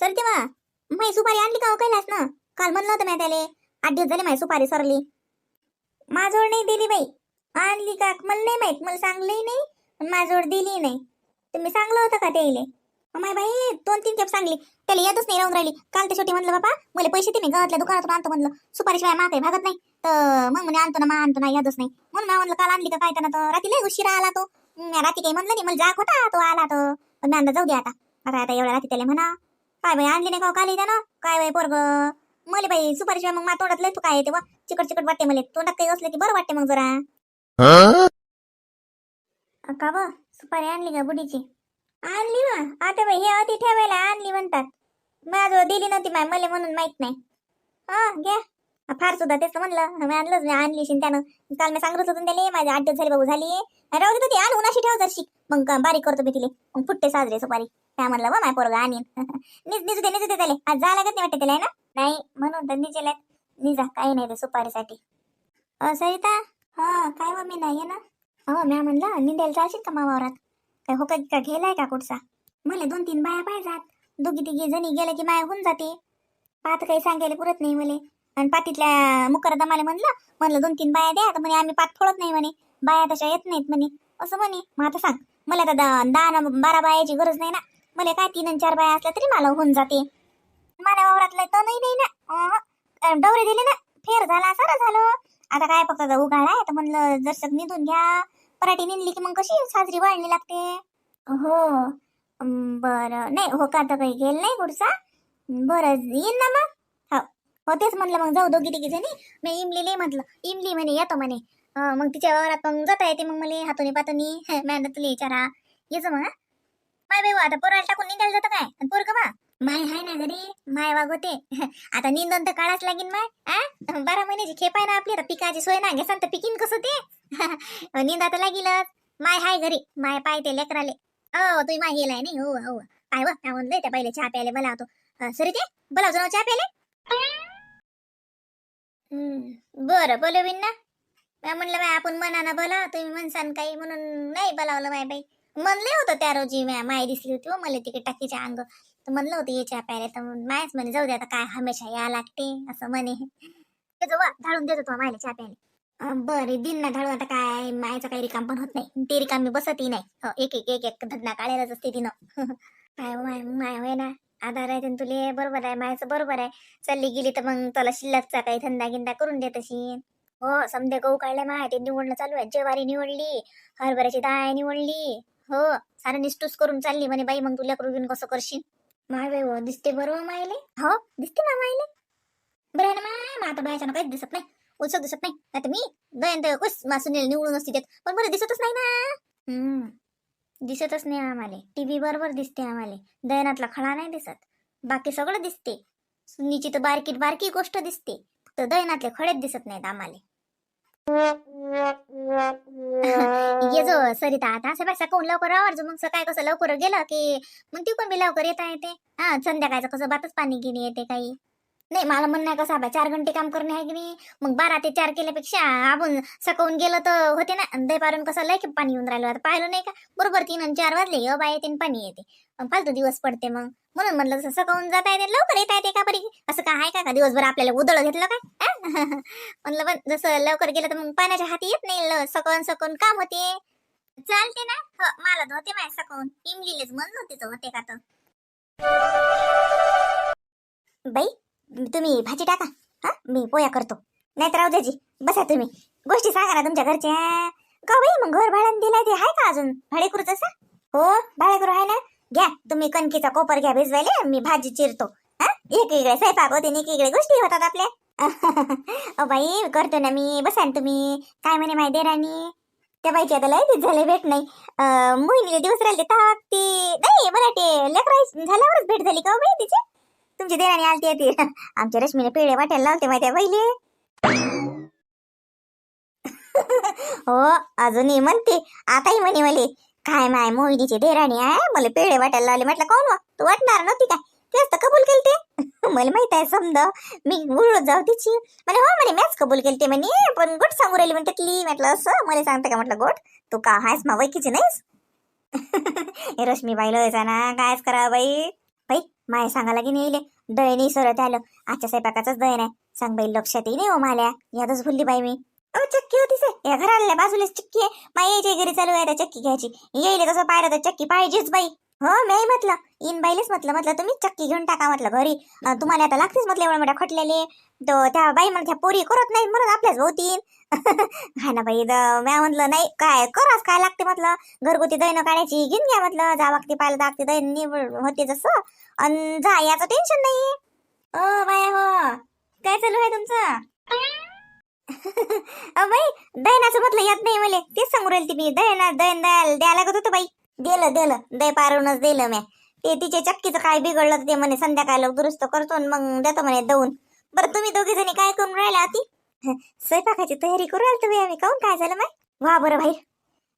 Sir तेव्हा माही सुपारी आणली का हो कैलास ना? काल म्हणलं होतं मी त्याले आठ दिवस झाले माही सुपारी सरली. माझोड नाही दिली बाई. आणली का? मला नाही माहीत. मला सांगलंही नाही माझोड दिली नाही. तुम्ही सांगलं होतं का त्याले माय बाई दोन तीन खेप सांगली. त्याला येतच नाही राहून राहिली. काल ते शेवटी म्हणलं बाबा मला पैसे ते मी गावातल्या दुकानातून आणतो म्हणलं. सुपारीशिवाय मा काही भागत नाही. तर मग म्हणे आणतो ना मा आणतो ना यादच नाही. म्हणून मी म्हणलं काल आणली का काय? त्यानं तर रात्री लय उशिरा आला तो. रात्री काही म्हणलं नाही. मला जाग होता तो आला तो मी अंदा जाऊ दे आता. आता आता एवढ्या रात्री त्याला म्हणा काय बाई आणली नाही का हो? काल त्यानं काय बाई पोरग? मला बाई सुपारीशिवाय मग मा तोंडात लय तू काय येते चिकट चिकट वाटते मला. तोंडात काही असलं की बरं वाटते मग जरा. का ब? सुपारी आणली का बुडीची आणली ना आता बाई हे अति ठेवायला आणली म्हणतात. माझं दिली नव्हती माय मला म्हणून माहीत नाही. हा घ्या फार सुद्धा तेच म्हणलं. मी आणलंच मी आणली शिन त्यानं. काल मी सांगत होतो त्याला माझे आठ दिवस झाले बाबू झाली. राहू दे ती आणून अशी ठेव जरशी. मग बारीक करतो मी तिले. मग फुटते साजरे सुपारी. त्या म्हणलं वा माय पोरगा आणि निजू दे निजू दे त्याला. आज जा लागत नाही वाटते त्याला ना? नाही म्हणून तर निजेला निजा काही नाही ते सुपारीसाठी. अ सरिता? हा काय मम्मी मी नाही ना. हो म्या म्हणलं निंदायला चालशील का मावावरात काय हो का घेलाय का कुठचा? मला दोन तीन बाया पाहिजात. दोघी तिघी जणी गेल्या की माया होऊन जाते. पात काही सांगायला पुरत नाही मले आणि पातीतल्या मुकरदमाला म्हणलं म्हणलं दोन तीन बाया द्या तर म्हणे आम्ही पात फोडत नाही म्हणे. बाया तशा येत नाहीत म्हणे. असं म्हणे मग आता सांग. मला आता दहा दहा बारा बायाची गरज नाही ना. मला काय तीन चार बाया असल्या तरी मला होऊन जाते. मला वावरातलं तर नाही नाही ना डवरे दिले ना. फेर झाला सारं झालं. आता काय फक्त आता उघाड आहे. तर म्हणलं जर निधून घ्या. पराठी निंदली की मग कशी साजरी वाढली लागते? हो. बरं. नाही हो का तर काही गेलं नाही पुढचा बरं येईन ना मग. हो. हो तेच म्हणलं मग. जाऊ दोघी तिघी जणी. मी इमलीले म्हटलं. इमली म्हणे येतो म्हणे. मग तिच्या वावरात मग जाता येते मग मला हातोनी पातोनी. मॅन तुला विचारा येच मग माय बाई आता पोराला टाकून निघायला जातं काय? आणि पोर का बा? माय हाय ना घरी माय वागवते. आता निंदन तर काढाच लागेल माय आ? बारा महिन्याची खेप आहे ना आपली तर पिकाची सोय ना घेसान तर पिकीन कसं ते? निंदा तर लागेलच. माय हाय घरी माय पाय ते लेकराले. हो तुम्ही माय गेलाय नाही? हो हो. काय व काय म्हणलं त्या पहिले चहा प्यायला बोलावतो. सरी ते बोलावतो ना चहा प्यायले. बरं बोलवीन ना. म्हणलं बाय आपण मनानं बोला तुम्ही म्हणसान काही म्हणून नाही बोलावलं माय बाई. म्हणले होतं त्या रोजी माय दिसली होती हो मला तिकडे टाकीच्या अंग. तर म्हणलं होतं याच्या प्यारे तर मायच म्हणे जाऊ दे आता काय हमेशा या लागते असं म्हणे. ते देत होतो देतो मायला चहा प्यायला. बरे दिन ना ढाळून आता काय मायचं काही रिकाम पण होत नाही. ते रिकाम मी बसतही नाही. हो एक एक एक एक धंदा काढायलाच असते तिनं. काय माय माय होय ना. आधार आहे तुले बरोबर आहे मायचं बरोबर आहे. चालली गेली तर मग तुला शिल्लकचा काही धंदा गिंदा करून देत अशी हो समजे गहू काढले माय ते निवडणं चालू आहे. ज्वारी निवडली हरभऱ्याची डाळ निवडली. हो सारं निष्ठूस करून चालली म्हणे बाई मग तुला करून कसं करशील? माय बाई हो दिसते बरोबर मायले. हो दिसते ना मायले. बरं ना माय आता बायाच्यानं काहीच दिसत नाही उलसक दिसत नाही. आता मी दयन तर कुस सुनील निवडून असते त्यात पण मला दिसतच नाही ना. हम्म दिसतच नाही आम्हाला. टीव्ही बरोबर दिसते आम्हाला. दयनातला खडा नाही दिसत. बाकी सगळं दिसते. सुनीची तर बारकी बारकी गोष्ट दिसते. फक्त दयनातले खडेच दिसत नाहीत आम्हाला. ये जो सरिता आता सकाळ सकाळून लवकर आवडतो मग सकाळी कसं लवकर गेलं की मग ती पण मी लवकर येता येते. हा संध्याकाळचं कसं बातच पाणी घेणे येते काही. नाही मला म्हणणं आहे कसं बा चार घंटे काम करणे आहे की नाही? मग बारा ते चार केल्यापेक्षा आपण सकाळून गेलं तर होते ना दही पारून कसं लय की पाणी येऊन राहिलं. आता पाहिलं नाही का? बरोबर तीन आणि चार वाजले अ बाय येते पाणी येते. फालतू दिवस पडते मग. म्हणून म्हणलं जसं सकाळून जाता येते लवकर येता येते का बरी? असं काय आहे का? का दिवसभर आपल्याला उदळ घेतलं काय? म्हणलं पण जसं लवकर गेलं तर मग पाण्याच्या हाती येत नाही सकाळून सकाळून काम होते. चालते ना? हो मला तर होते माय सकाळून. इमलीलेच म्हणून होते तर होते का तर? बाई तुम्ही भाजी टाका. हा मी पोया करतो. नाही तर राहू द्याची बसा तुम्ही. गोष्टी सांगा ना तुमच्या घरच्या. का बाई मग घर भाड्याने दिलाय ते आहे का अजून? भाडेकरू असा हो भाडेकरू आहे ना. घ्या तुम्ही कणकीचा कोपर घ्या भिजवायला मी भाजी चिरतो. हा वेगळे स्वयंपाक होते आणि वेगळे गोष्टी होतात आपल्या. ओ बाई करतो ना मी. बसा ना तुम्ही. काय म्हणे माहिती देराणी? त्या बाईची आता लय दिवस झाले भेट नाही. अं, मोहिनीला दिवस राहिले तर ती नाही मला ते लेकराई झाल्यावरच भेट झाली का हो बाई तिची? तुमची देराणी आलती येते आमच्या रश्मीने पेढे वाटायला लावते माहिती पहिले हो अजूनही म्हणते. आताही म्हणे मले काय माय मोहिनीची देराणी आहे? मला पेढे वाटायला लावले. म्हटलं कोण व? तू वाटणार नव्हती काय? तेच तर कबूल केलते. मला माहीत आहे समज. मी उळत जाऊ तिची. म्हणे हो म्हणे मॅच कबूल केलते म्हणे. पण गोट सांगू राहिली म्हणते ती म्हटलं असं मला सांगते का? म्हटलं गोट तू का आहेस मा वैकीची नाहीस? हे रश्मी बाई लयचा ना कायच करा बाई. माय सांगायला की नाही दयनी सरत आलं. आजच्या स्वयंपाकाचाच दय नाही. सांग बाई लक्षात येई नाही ओमाल्या माल्या. यातच भुलली बाई मी. अहो चक्की होती से या घराला बाजूलाच चक्की आहे. माई यायची घरी चालू आहे चक्की घ्यायची. येईल तसं पाहिलं तर चक्की पाहिजेच बाई. हो मी म्हटलं. इन बाईलेच म्हटलं. म्हटलं तुम्ही चक्की घेऊन टाका म्हटलं घरी. तुम्हाला आता लागतेच म्हटलं एवढ्या मोठ्या खटलेले. तो त्या बाई म्हणत पोरी करत नाही. म्हणून आपल्याच भोवतीन हा ना बाई द- म्या म्हटलं नाही काय कराच काय लागते? म्हटलं. घरगुती दैन काढायची. घेऊन घ्या म्हटलं. जा वागते पाहिलं दागते दैन होते जसं. अन जा याचं टेन्शन नाही ओ बाया हो. काय चालू आहे तुमचं? अ बाई दहनाचं म्हटलं येत नाही मला. तेच सांगू राहील मी दैन दहन द्यायला द्यायला लागत होतं बाई. दिलं दिलं. दय पारूनच दिलं म्या. ते तिच्या चक्कीचं काय बिघडलं ते म्हणे संध्याकाळला दुरुस्त करतो आणि मग देतो म्हणे दवून बरं तुम्ही दोघी जणी काय करून राहिला आती स्वयंपाकाची तयारी करू राहिलो तुम्ही आम्ही. काऊन काय झालं माय वा बरं बाहेर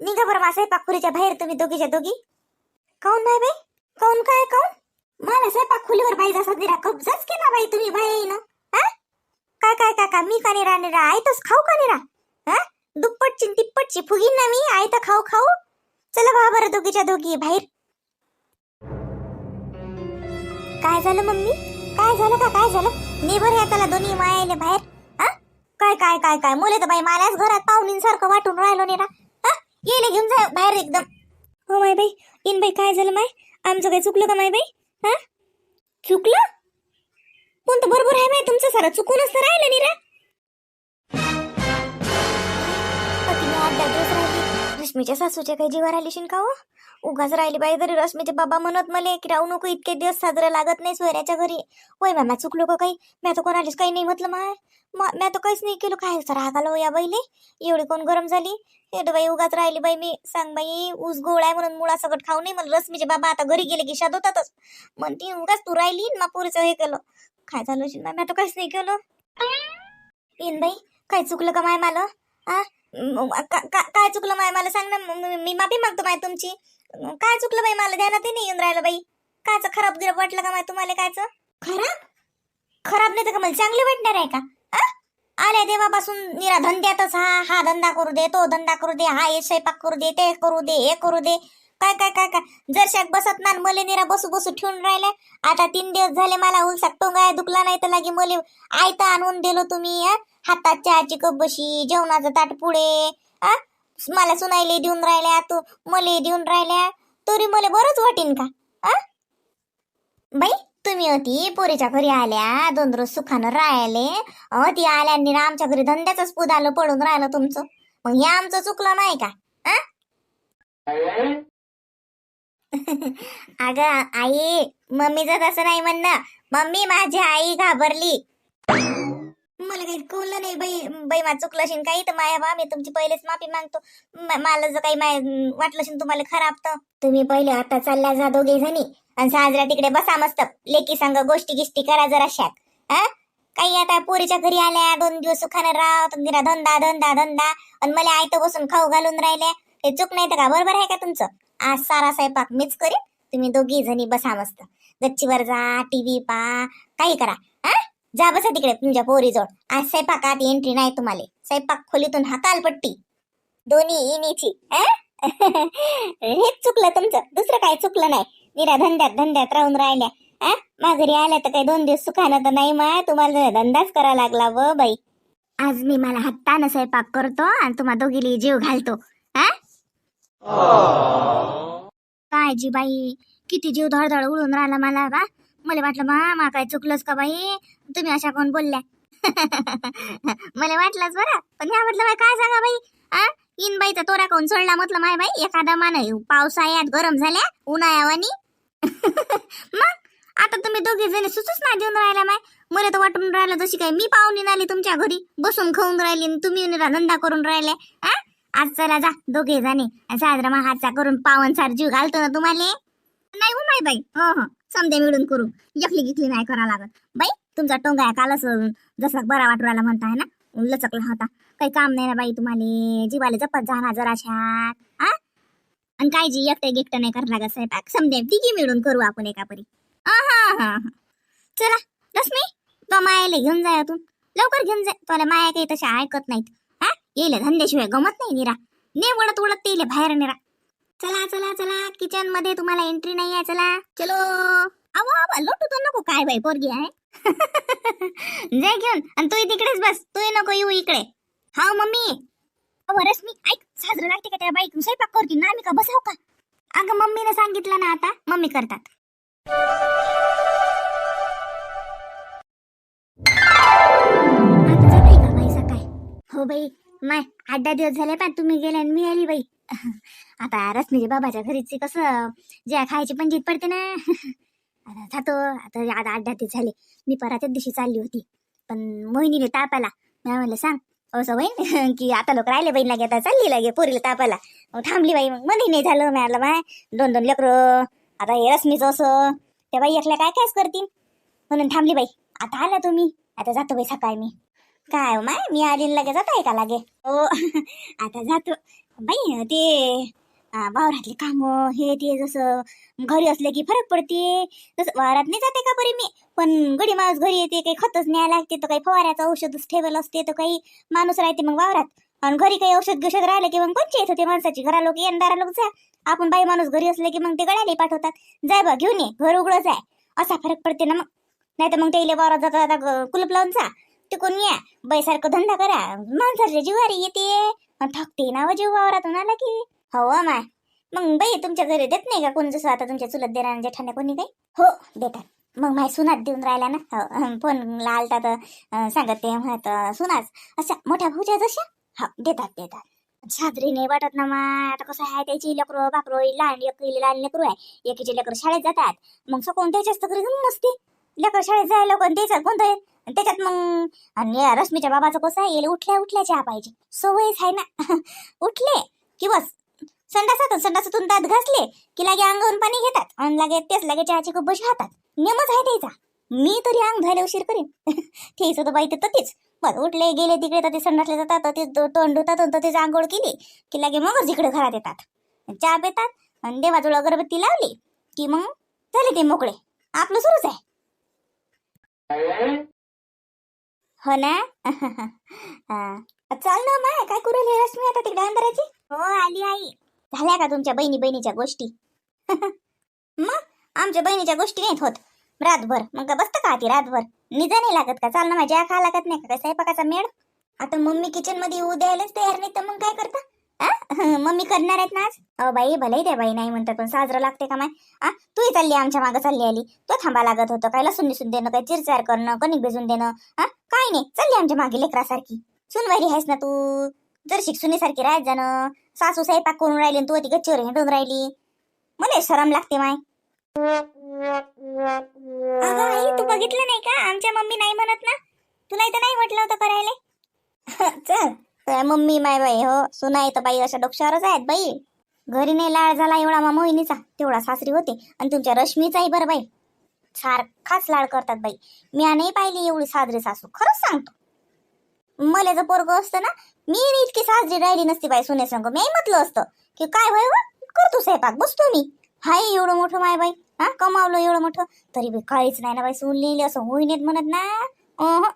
निघा बरं मा स्वयंपाक खुलीच्या बाहेर तुम्ही दोघीच्या दोघी. काऊन नाही बाई? काऊन काय काऊन खुलीवर बाई जसा निरा कब्जाच केला बाई तुम्ही बाई ना? काय काय काय मी का निरा निरा आयतच खाऊ का निरा हा? दुप्पटची तिप्पटची फुगीन ना मी. आयत खाऊ खाऊ. चला बा बरं दोघीच्या दोघी बाहेर. काय झालं मम्मी? काय झालं का? काय झालं? निभर ह्या त्याला दोन्ही मायाले बाहेर. हा? काय काय काय काय? मुले तर बाई माल्याच घरात पाहुणींसारखं वाटून राहिलो नाही हा? येले घेऊन जा बाहेर एकदम. हो माय बाई. इन बाई काय झालं माय? आमचं काही चुकलं का माय बाई? हा? चुकलं? पण तर बरोबर आहे माय तुमचं सारा? चुकूनच तर राहिलं निरा रश्मीच्या सासूच्या काही जीवार आली शिन का हो? उगाच राहिली बाई तरी रश्मीचे बाबा म्हणत मले की राहू नको इतके दिवस साजरा लागत नाही सोयऱ्याच्या घरी. होय मॅ चुकलो का काही. मॅ तर कोणालीच काही नाही म्हटलं माय. मॅ तर काहीच नाही केलं. काय राग आलो हो या बाईले. एवढी कोण गरम झाली? हे बाई उगाच राहिली बाई. मी सांग बाई ऊस गोळ आहे म्हणून मुळा सगळं खाऊ नाही मला रश्मीचे बाबा आता घरी गेले की शाद होतातच. म्हणती उगाच तू राहिली मा पोरीचं हे केलं. काय झालं मॅ तर काहीच नाही केलं. येन बाई. काय चुकलं का माय मला आ? काय चुकलं माय? मला सांग ना मी माफी मागतो माय तुमची. काय चुकलं बाई? मला ध्यानात नाही येऊन राहिलं बाई. कायचं खराब गिराब वाटलं का माय तुम्हाला कायचं? खराब? खराब नाही तर का मला चांगले वाटणार आहे का? आ? आले देवापासून निरा धंद्यातच हा हा धंदा करू दे तो धंदा करू दे हा हे स्वयंपाक करू दे ते करू दे हे करू दे. काय काय काय काय? जर शाक बसत ना मले निरा बसू बसू ठेवून राहिले आता तीन दिवस झाले मला उलसाक टोंगाय दुखला नाही तर लागे मले आयता आणून दिलो तुम्ही हातात चहाची कप बशी जेवणाचं ताट पुढे. आ? मला सुनायले देऊन राहिल्या तू मले देऊन राहिल्या तरी मला बरंच वाटीन का? आ? बाई तुम्ही होती पोरीच्या घरी आल्या दोन रोज सुखानं राहिले. अहो ती आल्यानी आमच्या घरी धंद्याच पुदालं पडून राहिलं तुमचं. मग हे आमचं चुकलं नाही का? अग आई मम्मीचं तसं नाही म्हणणं. मम्मी माझी आई घाबरली. मला काही कळलं नाही बाई बाई मा चुकलं असेल काही तर माया बा मी तुमची पहिलेच माफी मागतो. मला जर काही माय वाटलं असेल तुम्हाला खराब तर. तुम्ही पहिले आता चालल्या जा दोघे जणी आणि साजरा तिकडे बसा मस्त. लेकी सांग गोष्टी गिष्टी करा जरा शाक हा? काही आता पोरीच्या घरी आल्या दोन दिवस सुखाने राह तिला धंदा धंदा धंदा. आणि मला आयत बसून खाऊ घालून राहिले. हे चूक नाही तर का? बरोबर आहे का तुमचं? आज सारा स्वयंपाक मीच करे तुम्ही दोघी जणी बसा मस्त. गच्चीवर जा टीव्ही पा काही करा. हा? जा बसा तिकडे तुमच्या पोरीजवळ. आज स्वयंपाकात एंट्री नाही तुम्हाला. स्वयंपाक खोलीतून हकालपट्टी दोन्ही इनीची हेच चुकलं तुमचं. दुसरं काही चुकलं नाही? निरा धंद्यात धंद्यात राहून राहिल्या. हा आल्या तर काही दोन दिवस सुखानं तर नाही मा तुम्हाला धंदाच करा लागला व बाई. आज मी मला हत्तानं स्वयंपाक करतो आणि तुम्हा दोघीली जीव घालतो. हा काय जी बाई. किती जीव धडधड उडून राहिला मला बा. मला वाटलं मा मा काय चुकलंच का बाई? तुम्ही अशा कोण बोलल्या? मला वाटलंच बरं. पण ह्या म्हटलं बाई काय सांगा बाई? आ? इन बाई तर तोरा कोण सोडला म्हटलं माय बाई एखादा मान पावसाळ्यात गरम झाल्या उन्हाळ्यावानी. मग? आता तुम्ही दोघे जण सुचूच ना देऊन राहिला माय. मला तर वाटून राहिलं जशी काय मी पाहुणी आली तुमच्या घरी. बसून खाऊन राहिली आणि तुम्ही धंदा करून राहिले. आ? आज चला जा दोघे जाणे. साजरा महाचा करून पावन सार जीव घालतो ना तुम्हाला. नाही हो माय बाई. हो हो. समजे मिळून करू एकली गिकली नाही करा लागत. बाई तुमचा टोंगा कालच अं, जसा बरा वाटू राहिला म्हणताय ना लचकला होता. काही काम नाही ना बाई तुम्हाला. जीवाला जपत जाणार जराशात हा? आणि काय जी एकटे गिफ्ट नाही करायला लागत स्वयंपाक? समजे तिघी मिळून करू आपण एका परी हा हा हा. चला रश्मी तो मायाला घेऊन जाय तू लवकर घेऊन जाय तुला माया काही तशा ऐकत नाहीत. हा? येईल धंद्याशिवाय गमत नाही निरा. ने उडत उडत ते बाहेर निरा. चला चला चला. किचनमध्ये तुम्हाला एंट्री नाही आहे चला. चलो. अहो लोटू तर नको. काय बाई पोरगी आहे. जाय घेऊन. आणि तू तिकडेच बस. तू नको येऊ इकडे. हा मम्मी. अहो रश्मी ऐक. साजरं लागते का त्या बाईक स्वयंपाक करते ना आम्ही का? बसाव का? अगं मम्मीने सांगितलं ना आता. मम्मी करतात. आता का बाई सकाळी? हो बाई. माय आठ दहा दिवस झाले पण तुम्ही गेले आणि मी आली बाई. आता रश्मीच्या बाबाच्या घरीची कसं ज्या खायची पंजीत पडते ना. आता जातो आता आता आठ दहा दिवस झाले मी पराच्याच दिवशी चालली होती. पण मोहिनीने तापाला मी म्हणलं सांग असं बहीण की आता लोक राहिले बहीण लागे आता चालली लागे पोरीला तापाला थांबली बाई मग मध्ये नाही झालं. मिळालं माय दोन दोन लेकरं आता हे रश्मीचं असं त्या बाई एकल्या काय कायच करतील? म्हणून थांबली बाई. आता आला तुम्ही आता जातो बाई सकाळी मी. काय हो माय? मी आली लागे जात ऐका का लागे? हो आता जातो. बाई ते वावरातले काम हे ते जसं घरी असले की फरक पडते. तसं वावरात नाही जाते का बरी मी? पण गडी माणूस घरी येते काही खतच न्यायला लागते तर काही फवाऱ्याचं औषधच ठेवलं असते तर काही माणूस राहते मग वावरात. आणि घरी काही औषध गिषध राहिले की मग पंचायत होते माणसाची? घरा लोक येणारा लोक जा. आपण बाई माणूस घरी असले की मग ते गळ्याला पाठवतात. जाय बा घेऊन ये घर उघडच आहे असा फरक पडते ना मग. नाही तर मग ते वावरात जाता जाता कुलूप लावून जा. टिकून या. बैसारखं धंदा करा. माणसाच्या जिवारी येते. थकते ना जीव वावरातून आला की. हो माय. मग बाई तुमच्या घरी देत नाही का कोणी जसं आता तुमच्या चुलत देणार जेठाने कोणी काही? हो देतात. मग माय सुनात देऊन राहिला ना. हो फोन आलता तर सांगत ते म्हणत सुनाच अशा मोठ्या भाऊच्या जशा? हो देतात देतात. छात्री नाही वाटत ना मा आता कसं आहे त्याची लेकरं बाकरो लहान एकली लहान लेकरू आहे. एकीचे लेकर शाळेत जातात. मग सकून त्याच्याच घरी मस्ती. नसते लेकर शाळेत जायला पण त्याच्यात आहे? आणि त्याच्यात मग आणि या रश्मीच्या बाबाचं कसं आहे उठल्या उठल्या चहा पाहिजे. सवयच आहे ना. उठले की बस. संडासातून संडासातून दात घासले की लागे अंगावरून पाणी घेतात आणि लागे तेच लागे चहाची खूप बशी हातात नेमच आहे त्याचा. मी तरी अंग धुवायला उशीर करीन. ठेच होतं बाई तर तेच बस उठले गेले तिकडे तर ते संडासले जातात तर ते तोंड धुतात आणि तर आंघोळ केली की लागे मगच इकडे घरात येतात. चहा पितात आणि देवाजवळ अगरबत्ती लावली की मग झाले ते मोकळे. आपलं सुरूच आहे. हो ना? चल चाल ना माय काय करू राहिली रश्मी आता तिकडे अंधाराची? हो आली आई. झाल्या का तुमच्या बहिणी बहिणीच्या गोष्टी? मग? आमच्या बहिणीच्या गोष्टी नाहीत होत. रातभर. मग का बसतं का ती रातभर? निजा नाही लागत का? चाल ना माझ्या खा लागत नाही का? काय स्वयंपाकाचा मेळ? आता मम्मी किचनमध्ये येऊ द्यायलाच तयार नाही तर मग काय करता? आ? मम्मी करणार आहेत ना आज? अहो बाई भले त्या बाई नाही म्हणतात पण साजरं लागते का माय? आ तूही चालली आमच्या मागं चालली आली. तो थांबा लागत होतं काय लसून निसून देणं काय चिरचार करणं कणिक भिजून देणं हा काय नाही चालली आमच्या मागे लेकरासारखी. सुनवारी आहेस ना तू? जर शिक्षुनीसारखी राहत जाणं. सासू स्वयंपाक करून राहिली तू ती गच्चीवर हिंडून राहिली. मला शरम लागते माय. अगं आई तू बघितलं नाही का? आमच्या मम्मी नाही म्हणत ना? तुला इथं नाही म्हटलं होतं करायला? चल. काय मम्मी माय बाई हो. सुना येतं बाई अशा डोक्यावरच आहेत बाई. घरी नाही लाळ झाला एवढा मा मोहिनीचा. तेवढा सासरी होते. आणि तुमच्या रश्मीचाही बरं बाई. सारखाच लाड करतात बाई. मी नाही पाहिली एवढी साजरी सासू. खरंच सांगतो. मला जर पोरग असतं ना मी इतकी साजरी राहिली नसती बाई सुने संग. मी म्हटलं असतं की काय होय करतो स्वयंपाक बसतो मी. हाय एवढं मोठं माय बाई. हा कमावलं एवढं मोठं. तरी बी काहीच नाही ना बाई सून लिहिली असं होईनेत म्हणत ना. अहं.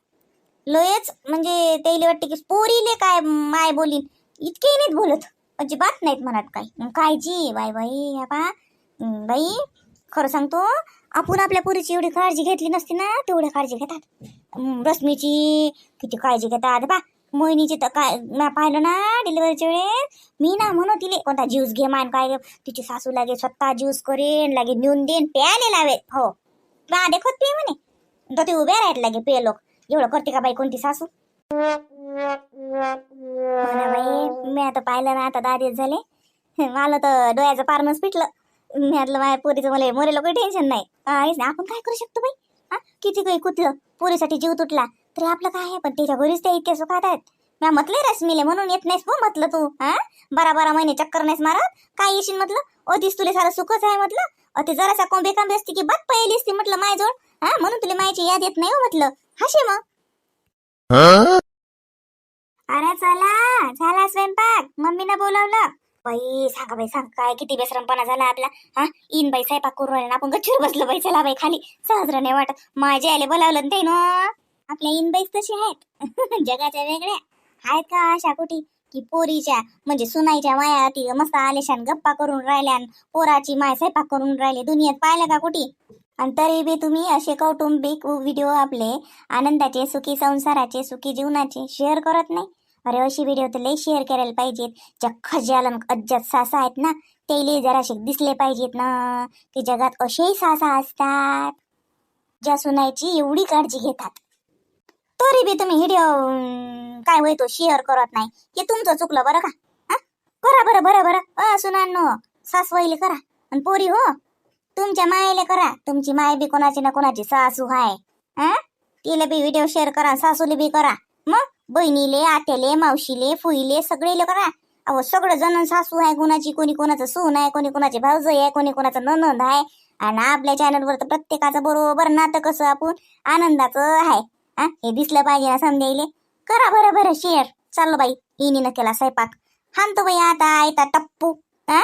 लयच म्हणजे त्याला वाटते की पोरीले काय माय बोलीन. इतके नाहीत बोलत. अजिबात नाहीत म्हणत काय मग बाय बाई बाई ह्या पा बाई खरं सांगतो आपण आपल्या पोरीची एवढी काळजी घेतली नसती ना तेवढी काळजी घेतात. रश्मीची किती काळजी घेतात. बा मोहिनीची तर काय पाहिलं ना डिलिव्हरीच्या वेळेस मी ना म्हणू तिले कोणता ज्यूस घे मान काय तिची सासू लागे स्वतः ज्यूस करेन लागे नेऊन देन प्यायला लावे हो. बा देखत पे म्हणे. तर ते उभ्या राहत लागे पे लोक. एवढं करते का बाई कोणती सासू? हो बाई मी आता पाहिलं ना आता दहा दिवस झाले. मला तर डोळ्याचं पारणच पिटलं. मी म्हटलं माझ्या पोरीचं मला मोरे लोक टेन्शन नाही. काहीच नाही आपण काय करू शकतो बाई? हा किती काही कुठलं पोरीसाठी जीव तुटला तरी आपलं काय आहे? पण त्याच्या घरीच ते इतके सुखात आहेत. म्या म्हटले रश्मीले म्हणून येत नाहीस हो म्हटलं तू हा? बारा बारा महिने चक्कर नाहीस मारत काय येशील म्हटलं? अतिस तुला सारं सुखच आहे म्हटलं. अति जरासा कोंबे कांबे असते की बात पहिली असते म्हटलं माझ्याजवळ हा? म्हणून तुला मायची याद येत नाही हो म्हटलं. हाशे मग. अरे चला झाला स्वयंपाक. मम्मीनं बोलावलं. बाई सांगा बाई सांग काय किती बेसरमपणा झाला आपला. हा? इन बाई स्वयंपाक करून राहिला आपण गच्चीवर बसलो बाई. चला बाई खाली. सहजर नाही वाटत. माझे आले बोलावलं ते ना आपल्या इन बाईच तशी आहेत. जगाच्या वेगळ्या. आहेत का अशा कुठी? की पोरीच्या म्हणजे सुनाईच्या माया ती मस्त आलेशान गप्पा करून राहिल्या अन पोराची माय स्वयंपाक करून राहिली दुनियेत पाहिलं का कुठी? आणि तरी बी तुम्ही असे कौटुंबिक व्हिडिओ आपले आनंदाचे सुखी संसाराचे सुखी जीवनाचे शेअर करत नाही. अरे अशी व्हिडिओ तर लई शेअर करायला पाहिजेत. ज्या खजाल अज्जत सासा आहेत ना ते जराशे दिसले पाहिजेत ना. की जगात असेही सासा असतात ज्या सुनायची एवढी काळजी घेतात. तरी बी तुम्ही व्हिडिओ काय होय तो शेअर करत नाही. हे तुमचं चुकलं बरं का? हा? करा बरं बरं बरं. अ सुनांनो सासवाईले करा. आणि पोरी हो तुमच्या मायेले करा. तुमची माय बी कोणाची ना कोणाची सासू हाय. हा? तिला बी व्हिडिओ शेअर करा सासूले बी करा. मग बहिणीले आत्याले मावशीले फुईले सगळेले करा. अहो सगळं जण सासू आहे कोणाची कोणी कोणाचं सून आहे कोणी कोणाचे भाऊजई आहे कोणी कोणाचं ननंद आहे आणि आपल्या चॅनलवर तर प्रत्येकाचं बरोबर नातं कसं आपण आनंदाचं आहे हा? हे दिसलं पाहिजे ना समजायले? करा बरं बरं शेअर चाललो बाई इनीनं केला स्वयंपाक. हाणतो बाई आता आयता टप्पू. हा?